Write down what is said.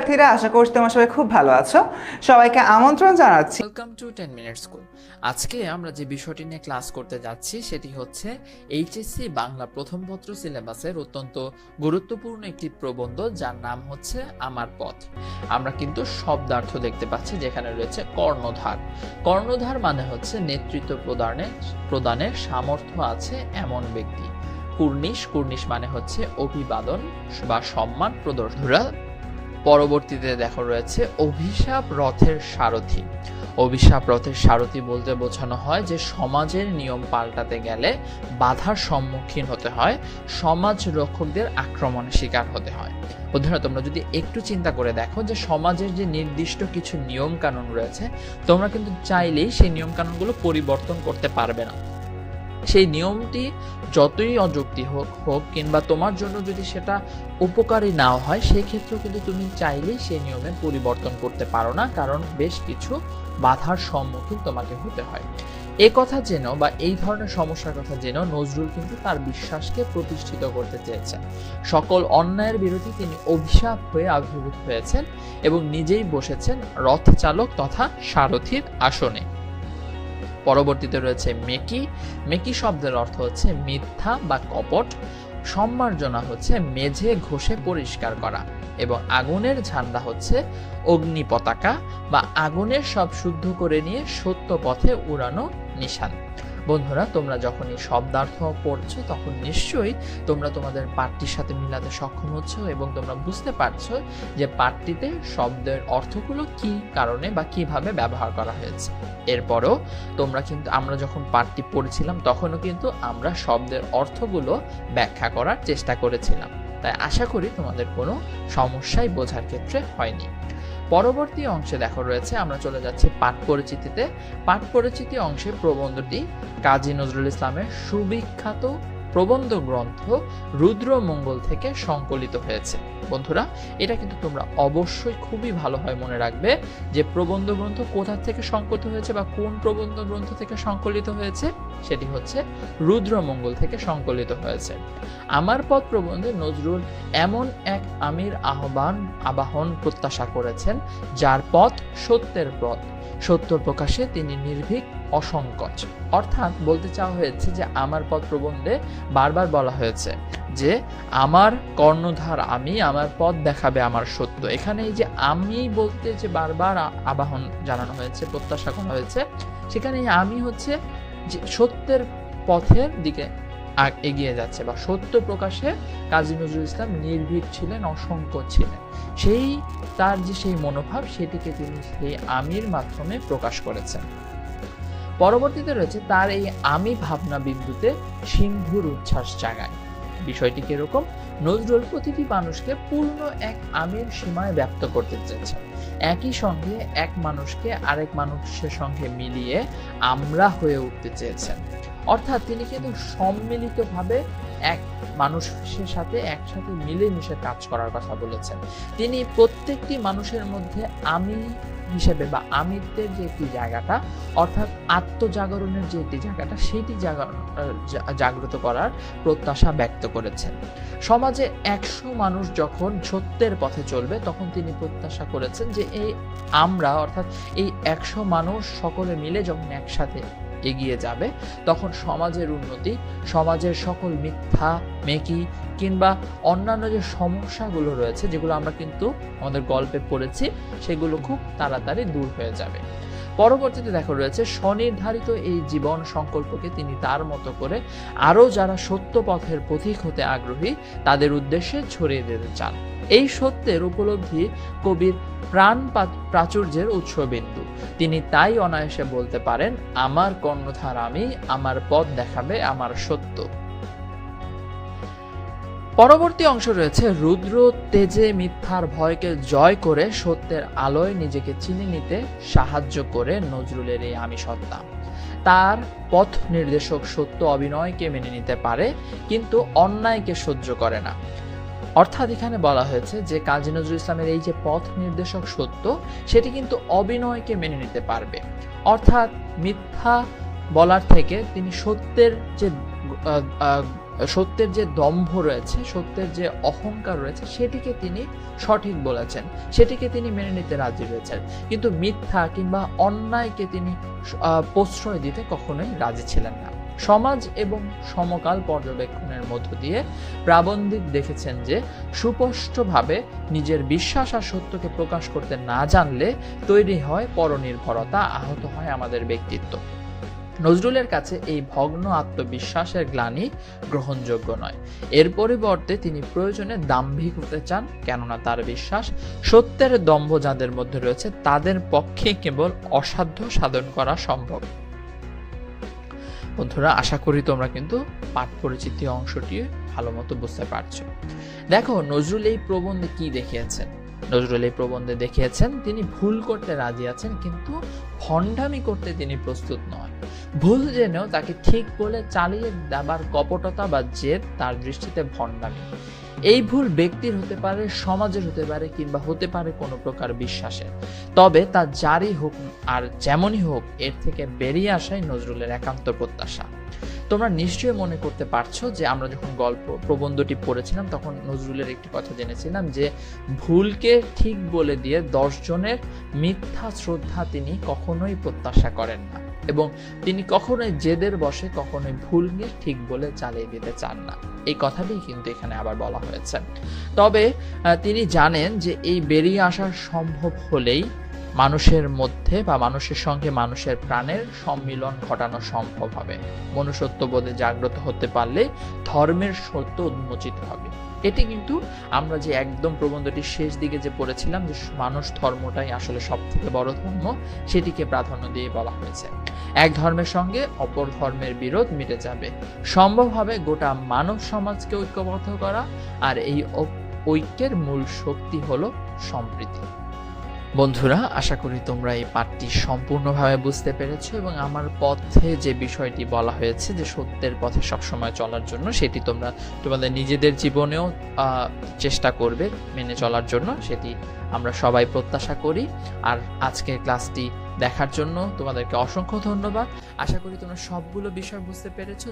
শিক্ষার্থীরা, আশা করছি তোমার সবাই খুব ভালো আছো। সবাইকে আমন্ত্রণ জানাচ্ছি। Welcome to ten minute school আজকে আমরা যে বিষয়টি নিয়ে ক্লাস করতে যাচ্ছি, সেটি হচ্ছে এইচএসসি বাংলা প্রথম পত্র সিলেবাসের অত্যন্ত গুরুত্বপূর্ণ একটি প্রবন্ধ, যার নাম হচ্ছে আমার পথ। আমরা কিন্তু শব্দার্থ দেখতে পাচ্ছি, যেখানে রয়েছে কর্ণধার। কর্ণধার মানে হচ্ছে নেতৃত্ব প্রদানে প্রদানের সামর্থ্য আছে এমন ব্যক্তি। কুর্নিশ কুর্নিশ মানে হচ্ছে অভিবাদন বা সম্মান প্রদর্শনরা পরবর্তীতে দেখা রয়েছে অভিশাপ রথের সারথি। অভিশাপ রথের সারথি বলতে বোঝানো হয় যে সমাজের নিয়ম পাল্টাতে গেলে বাধার সম্মুখীন হতে হয়, সমাজ রক্ষকদের আক্রমণের শিকার হতে হয়। বন্ধুরা, তোমরা যদি একটু চিন্তা করে দেখো যে সমাজের যে নির্দিষ্ট কিছু নিয়ম কানুন রয়েছে, তোমরা কিন্তু চাইলেই সেই নিয়ম কানুনগুলো পরিবর্তন করতে পারবে না। সেই নিয়মটি যতই অযুক্তি হোক হোক কিংবা তোমার জন্য যদি সেটা উপকারী নাও হয়, সেই ক্ষেত্রেও কিন্তু তুমি চাইলেই সেই নিয়মের পরিবর্তন করতে পারো না, কারণ বেশ কিছু বাধার সম্মুখীন তোমাকে হতে হয়। এ কথা যেন বা এই ধরনের সমস্যার কথা যেন নজরুল কিন্তু তার বিশ্বাসকে প্রতিষ্ঠিত করতে চেয়েছেন সকল অন্যায়ের বিরোধী তিনি অভিশাপ হয়ে আবির্ভূত হয়েছেন এবং নিজেই বসেছেন রথ চালক তথা সারথীর আসনে। পরবর্তীতে রয়েছে মেকি। মেকি শব্দের অর্থ হচ্ছে মিথ্যা বা কপট। সম্মার্জনা হচ্ছে মেঝে ঘষে পরিষ্কার করা এবং আগুনের ঝান্ডা হচ্ছে অগ্নি পতাকা বা আগুনের সব শুদ্ধ করে নিয়ে সত্য পথে উড়ানো নিশান। বন্ধুরা, তোমরা যখন এই শব্দার্থ পড়ছো, তখন নিশ্চয়ই তোমরা তোমাদের পাঠটির সাথে মিলাতে সক্ষম হচ্ছ এবং তোমরা বুঝতে পারছ যে পাঠটিতে শব্দের অর্থগুলো কি কারণে বা কীভাবে ব্যবহার করা হয়েছে। এরপরও তোমরা কিন্তু, আমরা যখন পাঠটি পড়েছিলাম, তখনও কিন্তু আমরা শব্দের অর্থগুলো ব্যাখ্যা করার চেষ্টা করেছিলাম। তাই আশা করি তোমাদের কোনো সমস্যাই বোঝার ক্ষেত্রে হয়নি। পরবর্তী অংশে দেখো রয়েছে, আমরা চলে যাচ্ছি পাঠ পরিচিতিতে। পাঠ পরিচিতি অংশে প্রবন্ধটি কাজী নজরুল ইসলামের সুবিখ্যাত প্রবন্ধ গ্রন্থ রুদ্রমঙ্গল থেকে সংকলিত হয়েছে। বন্ধুরা, এটা কিন্তু তোমরা অবশ্যই খুবই ভালো হয় মনে রাখবে যে প্রবন্ধ গ্রন্থ কোথা থেকে সংকলিত হয়েছে বা কোন প্রবন্ধ গ্রন্থ থেকে সংকলিত হয়েছে, সেটি হচ্ছে রুদ্রমঙ্গল থেকে সংকলিত হয়েছে। আমার পথ প্রবন্ধে নজরুল এমন এক আমির আহ্বান, আবাহন প্রত্যাশা করেছেন, যার পথ সত্যের পথ। সত্য প্রকাশে তিনি নির্ভীক, অসংকোচ। অর্থাৎ বলতে চাওয়া হয়েছে যে, আমার পথ প্রবন্ধে বারবার বলা হয়েছে যে, আমার কর্ণধার আমি, আমার পথ দেখাবে আমার সত্য। এখানে এই যে, আমি বলতে যে, বারবার আবাহন জানানো হয়েছে, প্রত্যাশা করা হয়েছে, সেখানে আমি হচ্ছে যে, সত্যের পথের দিকে এগিয়ে যাচ্ছে বা সত্য প্রকাশে কাজী নজরুল ইসলাম নির্ভীক ছিলেন অসংকোচ ছিলেন। সেই, তার যে সেই মনোভাব, সেটিকে তিনি সেই আমির মাধ্যমে প্রকাশ করেছেন। পরবর্তীতে রয়েছে তার এই আমি ভাবনা বিন্দুতে সিন্ধুর উচ্ছ্বাস জাগায়। বিষয়টি কীরকম? নজরুল প্রতিটি মানুষকে পূর্ণ এক আমির সীমায় ব্যক্ত করতে চেয়েছেন একই সঙ্গে এক মানুষকে আরেক মানুষের সঙ্গে মিলিয়ে আমরা হয়ে উঠতে চেয়েছেন। অর্থাৎ তিনি কিন্তু সম্মিলিতভাবে এক মানুষের সাথে একসাথে মিলেমিশে কাজ করার কথা বলেছেন। তিনি প্রত্যেকটি মানুষের মধ্যে আমি হিসেবে বা আমিত্বের যে একটি জায়গাটা, অর্থাৎ আত্মজাগরণের যে একটি জায়গাটা সেটি জাগ্রত করার প্রত্যাশা ব্যক্ত করেছেন। সমাজে একশো মানুষ যখন সত্যের পথে চলবে, তখন তিনি প্রত্যাশা করেছেন যে এই আমরা, অর্থাৎ এই একশো মানুষ সকলে মিলে যখন একসাথে এগিয়ে যাবে, তখন সমাজের উন্নতি, সমাজের সকল মিথ্যা, মেকি কিংবা অন্যান্য যে সমস্যাগুলো রয়েছে, যেগুলো আমরা কিন্তু আমাদের গল্পে পড়েছি, সেগুলো খুব তাড়াতাড়ি দূর হয়ে যাবে। পরবর্তীতে দেখা রয়েছে, স্বনির্ধারিত এই জীবন সংকল্পকে তিনি তার মতো করে আরও যারা সত্য পথের পথিক হতে আগ্রহী, তাদের উদ্দেশ্যে ছড়িয়ে দিতে চান। এই সত্যের উপলব্ধি কবির প্রাণ প্রাচুর্যের উৎসবিন্দু। তিনি তাই অনায়াসে বলতে পারেন, আমার কর্ণধার আমি, আমার পথ দেখাবে আমার সত্য। পরবর্তী অংশ রয়েছে, রুদ্র তেজে মিথ্যার ভয়কে জয় করে সত্যের আলোয় নিজেকে চিনে নিতে সাহায্য করে নজরুলের এই আমি সত্তা তার পথ নির্দেশক সত্য অভিনয়কে মেনে নিতে পারে, কিন্তু অন্যায়কে সহ্য করে না। অর্থাৎ এখানে বলা হয়েছে যে, কাজী নজরুল ইসলামের এই যে পথ নির্দেশক সত্য, সেটি কিন্তু অভিনয়কে মেনে নিতে পারবে। অর্থাৎ মিথ্যা বলার থেকে তিনি সত্যের যে সত্যের যে দম্ভ রয়েছে, সত্যের যে অহংকার রয়েছে, সেটিকে তিনি সঠিক বলেছেন। সেটিকে তিনি মেনে নিতে রাজি হয়েছেন কিন্তু মিথ্যা কিংবা অন্যায়কে তিনি প্রশ্রয় দিতে কখনোই রাজি ছিলেন না। সমাজ এবং সমকাল পর্যবেক্ষণের মধ্য দিয়ে প্রাবন্ধিক দেখেছেন যে, সুস্পষ্টভাবে নিজের বিশ্বাস আর সত্যকে প্রকাশ করতে না জানলে তৈরি হয় পরনির্ভরতা, আহত হয় আমাদের ব্যক্তিত্ব। নজরুলের কাছে এই ভগ্ন আত্মবিশ্বাসের গ্লানি গ্রহণযোগ্য নয়। এর পরিবর্তে তিনি প্রয়োজনে দাম্ভিক হতে চান, কেননা তার বিশ্বাস সত্যের দম্ভ যাদের মধ্যে রয়েছে, তাদের পক্ষে কেবল অসাধ্য সাধন করা সম্ভব। বন্ধুরা, আশা করি তোমরা কিন্তু পাঠ পরিচিতি অংশটি ভালো মতো বুঝতে পারছ। দেখো, নজরুল এই প্রবন্ধে কি দেখিয়েছেন? নজরুল এই প্রবন্ধে দেখিয়েছেন, তিনি ভুল করতে রাজি আছেন, কিন্তু ভণ্ডামি করতে তিনি প্রস্তুত নয় ভুল জেনেও তাকে ঠিক বলে চালিয়ে দেবার কপটতা বা জেদ তার দৃষ্টিতে ভণ্ডামি। এই ভুল ব্যক্তির হতে পারে, সমাজের হতে পারে, কিংবা হতে পারে কোনো প্রকার বিশ্বাসের। তবে তা যারই হোক আর যেমনই হোক, এর থেকে বেরিয়ে আসাই নজরুলের একান্ত প্রত্যাশা। তোমরা নিশ্চয়ই মনে করতে পারছ যে আমরা যখন গল্প, প্রবন্ধটি পড়েছিলাম, তখন নজরুলের একটি কথা জেনেছিলাম যে ভুলকে ঠিক বলে দিয়ে দশজনের মিথ্যা শ্রদ্ধা তিনি কখনোই প্রত্যাশা করেন না এবং তিনি কখনোই জেদের বসে কখনোই ভুলকে ঠিক বলে চালিয়ে দিতে চান না। এই কথাটি কিন্তু এখানে আবার বলা হয়েছে। তবে তিনি জানেন যে এই বেরিয়ে আসা সম্ভব হলেই মানুষের মধ্যে বা মানুষের সঙ্গে মানুষের প্রাণের সম্মিলন ঘটানো সম্ভব হবে। মনুষ্যত্ববোধে জাগ্রত হতে পারলে ধর্মের সত্য উন্মোচিত হবে। এটি কিন্তু আমরা যে একদম প্রবন্ধটির শেষ দিকে যে পড়েছিলাম যে মানুষ ধর্মটাই আসলে সব থেকে বড় ধর্ম, সেটিকে প্রাধান্য দিয়ে বলা হয়েছে। এক ধর্মের সঙ্গে অপর ধর্মের বিরোধ মিটে যাবে। সম্ভব হবে গোটা মানব সমাজকে ঐক্যবদ্ধ করা, আর এই ঐক্যের মূল শক্তি হলো সম্প্রীতি। বন্ধুরা, আশা করি তোমরা এই পাঠটি সম্পূর্ণভাবে বুঝতে পেরেছ এবং আমার পথে যে বিষয়টি বলা হয়েছে যে সত্যের পথে সবসময় চলার জন্য, সেটি তোমরা তোমাদের নিজেদের জীবনেও চেষ্টা করবে মেনে চলার জন্য। সেটি আমরা সবাই প্রত্যাশা করি। আর আজকের ক্লাসটি দেখার জন্য তোমাদেরকে অসংখ্য ধন্যবাদ। আশা করি তোমরা সবগুলো বিষয় বুঝতে পেরেছ।